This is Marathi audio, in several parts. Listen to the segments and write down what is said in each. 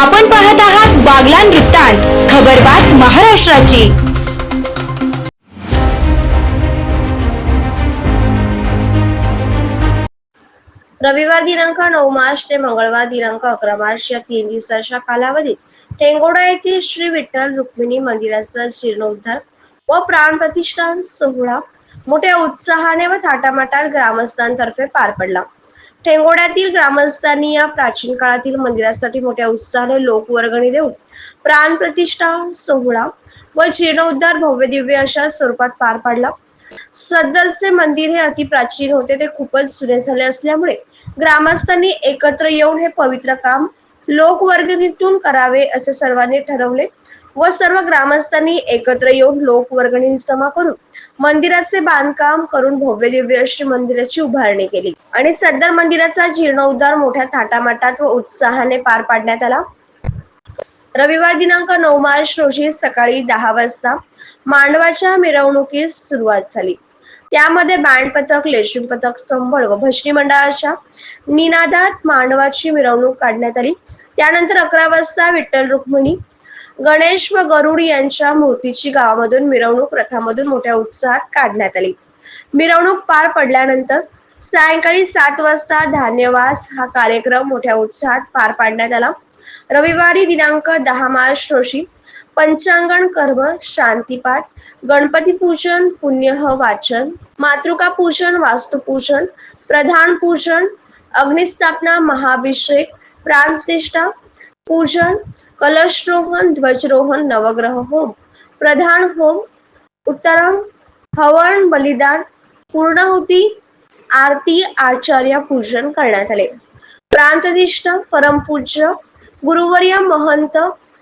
आपण पाहत आहात बागलान वृत्तांत खबरबात महाराष्ट्राची. रविवार दिनांक नऊ मार्च ते मंगळवार दिनांक अकरा मार्च या तीन दिवसाच्या कालावधीत टेंगोडा येथील श्री विठ्ठल रुक्मिणी मंदिराचा जीर्णोद्धार व प्राणप्रतिष्ठान सोहळा मोठ्या उत्साहाने व थाटामाटात ग्रामस्थांतर्फे पार पडला. ठेंगोड्यातील ग्रामस्थांनी या प्राचीन काळातील मंदिरासाठी मोठ्या उत्साहाने लोकवर्गणी देऊन प्राणप्रतिष्ठा सोहळा व जीर्णोद्धार भव्य दिव्य अशा स्वरूपात पार पाडला. सदरचे मंदिर हे अतिप्राचीन होते ते खूपच जुने झाले असल्यामुळे ग्रामस्थांनी एकत्र येऊन हे पवित्र काम लोकवर्गणीतून करावे असे सर्वांनी ठरवले व सर्व ग्रामस्थांनी एकत्र येऊन लोकवर्गणी जमा करून मंदिराचे बांधकाम करून भव्य दिव्य अशी मंदिराची उभारणी केली. आणि सदर मंदिराचा जीर्णोद्धार मोठ्या थाटामाटात व उत्साहाने पार पाडण्यात आला. रविवार दिनांक नऊ मार्च रोजी सकाळी दहा वाजता मांडवाच्या मिरवणुकीस सुरुवात झाली. त्यामध्ये बँड पथक लेझिम पथक संभळ व भजनी मंडळाच्या निनादात मांडवाची मिरवणूक काढण्यात आली. त्यानंतर अकरा वाजता विठ्ठल रुक्मिणी गणेश व गरुड यांच्या मूर्तीची गावामधून मिरवणूक रथामधून मोठ्या उत्साहात काढण्यात आली. मिरवणूक पार पडल्यानंतर सायंकाळी सात वाजता धान्यवास हा कार्यक्रम मोठ्या उत्साहात पार पाडण्यात आला. रविवारी दिनांक दहा मार्च रोजी पंचांगण कर्म शांतीपाठ गणपती पूजन पुण्यह वाचन मातृका पूजन वास्तुपूजन प्रधान पूजन अग्निस्थापना महाभिषेक प्राणप्रतिष्ठा पूजन कलशरोहण ध्वजरोहण नवग्रह होम प्रधान होम उत्तरांग हवन बलिदान पूर्णाहुती आरती आचार्य पूजन करण्यात आले. प्रांतधिष्ठ परमपूज्य गुरुवर्य महंत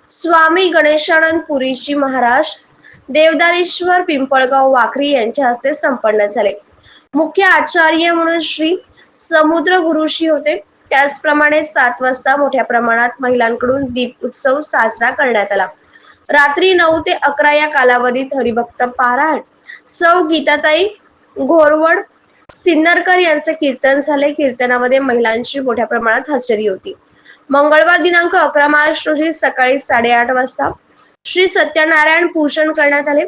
स्वामी गणेशानंद पुरीजी महाराज देवदारेश्वर पिंपळगाव वाखरी यांच्या हस्ते संपन्न झाले. मुख्य आचार्य म्हणून श्री समुद्र गुरुशी होते. त्याचप्रमाणे सात वाजता मोठ्या प्रमाणात महिलांकडून दीप उत्सव साजरा करण्यात आला. रात्री नऊ ते अकरा या कालावधीत हरिभक्त पारायण सौ गीताताई घोरवड सिन्नरकर यांचे कीर्तन झाले कीर्तनामध्ये महिलांची मोठ्या प्रमाणात हजेरी होती. मंगळवार दिनांक अकरा मार्च रोजी सकाळी साडेआठ वाजता श्री सत्यनारायण पूजन करण्यात आले.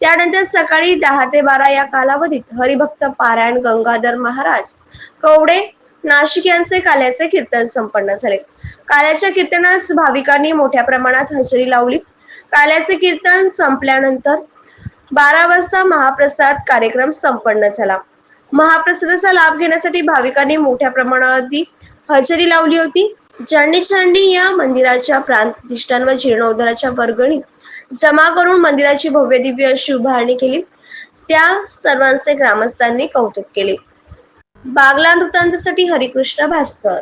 त्यानंतर सकाळी दहा ते बारा या कालावधीत हरिभक्त पारायण गंगाधर महाराज कवडे नाशिक यांचे काल्याचे कीर्तन संपन्न झाले. काल्याच्या कीर्तनास भाविकांनी मोठ्या प्रमाणात हजेरी लावली. काल्याचे कीर्तन संपल्यानंतर बारा वाजता महाप्रसाद कार्यक्रम संपन्न झाला. महाप्रसादाचा लाभ घेण्यासाठी भाविकांनी मोठ्या प्रमाणावरती हजेरी लावली होती. ज्यांनी चांडी या मंदिराच्या प्रांतिष्ठान व जीर्णोद्धाराच्या वर्गणीत जमा करून मंदिराची भव्य दिव्य अशी उभारणी केली. त्या सर्वांचे ग्रामस्थांनी कौतुक केले. बागला वृत्तांतासाठी हरिकृष्ण भास्कर.